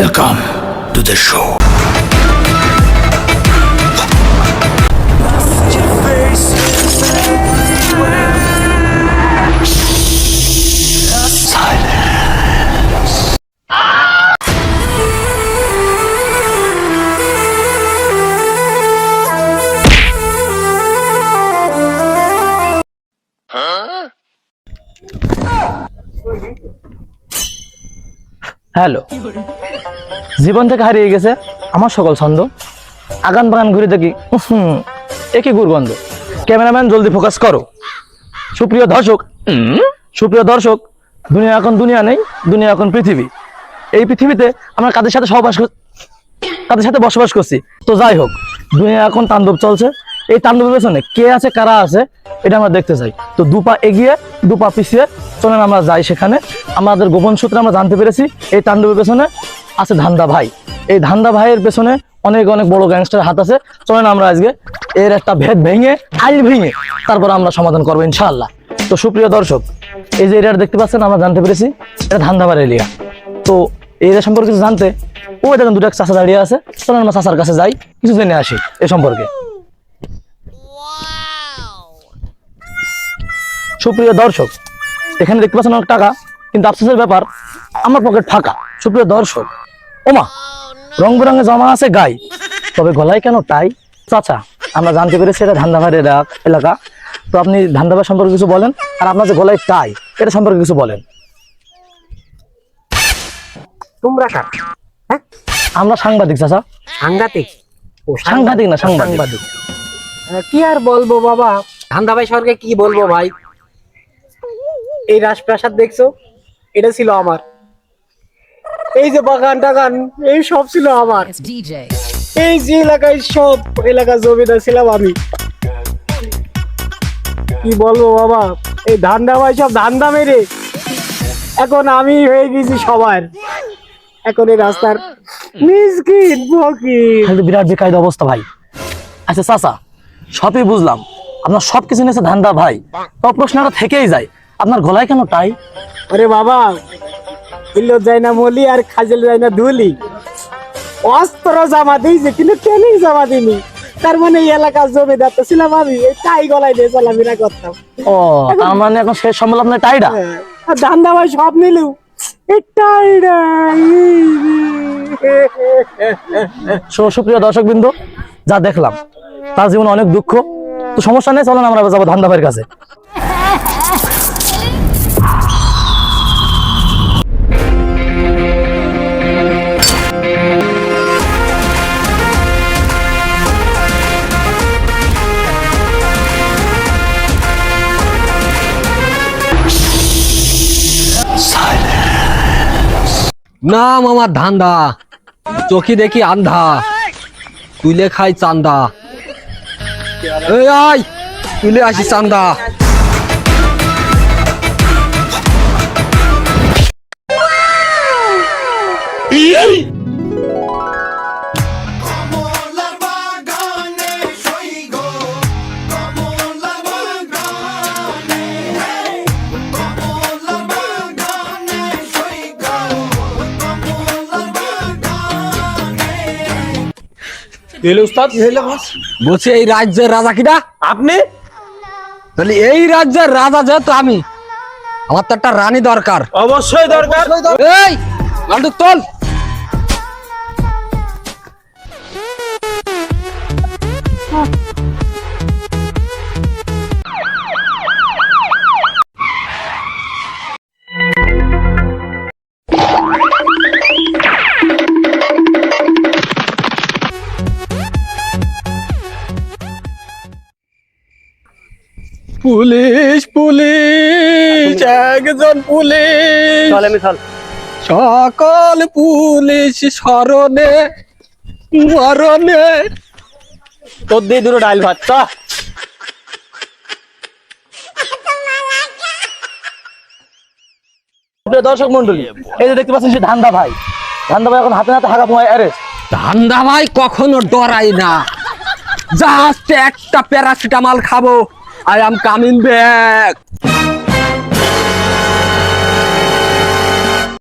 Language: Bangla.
Welcome to the show. Hello. জীবন থেকে হারিয়ে গেছে আমার সকল ছন্দ। আগান বাগান ঘুরে দেখি হুম একই গুরগন্ধ ক্যামেরাম্যান জলদি ফোকাস করো। সুপ্রিয় দর্শক সুপ্রিয় দর্শক দুনিয়া এখন দুনিয়া নেই দুনিয়া এখন পৃথিবী। এই পৃথিবীতে আমরা কাদের সাথে সহবাস কাদের সাথে বসবাস করছি? তো যাই হোক দুনিয়া এখন তাণ্ডব চলছে এই তাণ্ডবের পেছনে কে আছে, কারা আছে, এটা আমরা দেখতে চাই। তো দুপা এগিয়ে দুপা পিছিয়ে, চলেন আমরা যাই সেখানে। আমাদের গোপন সূত্রে আমরা জানতে পেরেছি, এই তাণ্ডবের পেছনে আছে ধান্দা ভাই। এই ধান্দা ভাইয়ের পেছনে অনেক অনেক বড় গ্যাংস্টার হাত আছে। চলেন আমরা আজকে এর একটা ভেদ ভেঙে আইল ভেঙে তারপর আমরা সমাধান করব ইনশাআল্লাহ। তো সুপ্রিয় দর্শক, এই যে এরিয়াটা দেখতে পাচ্ছেন, আমরা জানতে পেরেছি, এটা ধান্দাবার এরিয়া। তো এরিয়া সম্পর্কে কিছু জানতে ওই দেখেন দুটো চাষা দাঁড়িয়ে আছে। চলেন আমরা চাষার কাছে যাই, কিছু জেনে আসি এ সম্পর্কে। সুপ্রিয় দর্শক এখানে দেখতে পাচ্ছেন অনেক টাকা কিন্তু আফসোসের ব্যাপার আমার পকেট ফাঁকা। সুপ্রিয় দর্শক ওমা রং বেরঙে জমা আছে গাই তবে গলায় কেন টাই? চাচা আমরা জানতে পেরেছি এটা ধান্দাভার এলাকা। তো আপনি ধান্দাভার সম্পর্কে কিছু বলেন আর আপনার যে গলায় টাই এটা সম্পর্কে কিছু বলেন। তোমরা কার? হ্যাঁ? আমরা সাংবাদিক চাচা। সাংঘাতিক? ও সাংঘাতিক। না সাংবাদিক। কি আর বলব বাবা? ধান্দা ভাই সরকে কি বলব ভাই? এই রাজপ্রাসাদ দেখছ? এটা ছিল আমার। এই যে বাগান টাগান এই সব ছিল আমার। এই যে এলাকায় সব এলাকা জমিদার ছিলাম আমি। কি বলব বাবা? এই ধান্দা ভাই সব ধান্দা মেরে। এখন আমি হয়ে গেছি সবার। এখন এই রাস্তার মিসকিন ফকির। বিরাট বেকায়দা অবস্থা ভাই। আচ্ছা চাচা সবই বুঝলাম। আপনার সব কিছু নিয়েছে ধান্দা ভাই। তো প্রশ্নটা থেকেই যায়। আপনার গলায় কেন টাই? আরে বাবা ইল্লো যায় না মলি আর খাজল যায় না ধুলি। অস্ত্র জামা দিয়েছে কিন্তু ট্রেনিং জামা দিনি তার মানে এই এলাকার জমিদার তো ছিলাম আমি এই টাই গলায় দিয়ে চলাফেরা করতাম। ও তার মানে এখন শেষ সম্বল আপনার টাইটা হ্যাঁ, আর ধান্দা ভাই সব টাইডা সুপ্রিয় দর্শক বিন্দু যা দেখলাম তার জীবনে অনেক দুঃখ। তো সমস্যা নেই চলেন আমরা যাব ধান্দা ভাইয়ের কাছে। নাম আমার ধান্দা। চোখি দেখি আন্ধা। তুলে খাই চান্দা। এই আয় তুলে আসি চান্দা। বলছি এই রাজ্যের রাজা কিটা? আপনি? তাহলে এই রাজ্যের রাজা যেহেতু আমি আমার তো একটা রানী দরকার। অবশ্যই দরকার। এই মালটুক তোল। পুলিশ পুলিশ একজন পুলিশ। চলে মিশাল সকল পুলিশ স্মরণে মরণে তোর দিয়ে দুটো ডাইল ভাত চা। দর্শক মন্ডলী এই যে দেখতে পাচ্ছেন সে ধান্দা ভাই। ধান্দা ভাই এখন হাতে হাতে হাগা পোঙায় অ্যারেস্ট। ধান্দা ভাই কখনো ডরাই না। জাস্ট একটা প্যারাসিটামল খাব। I am coming back.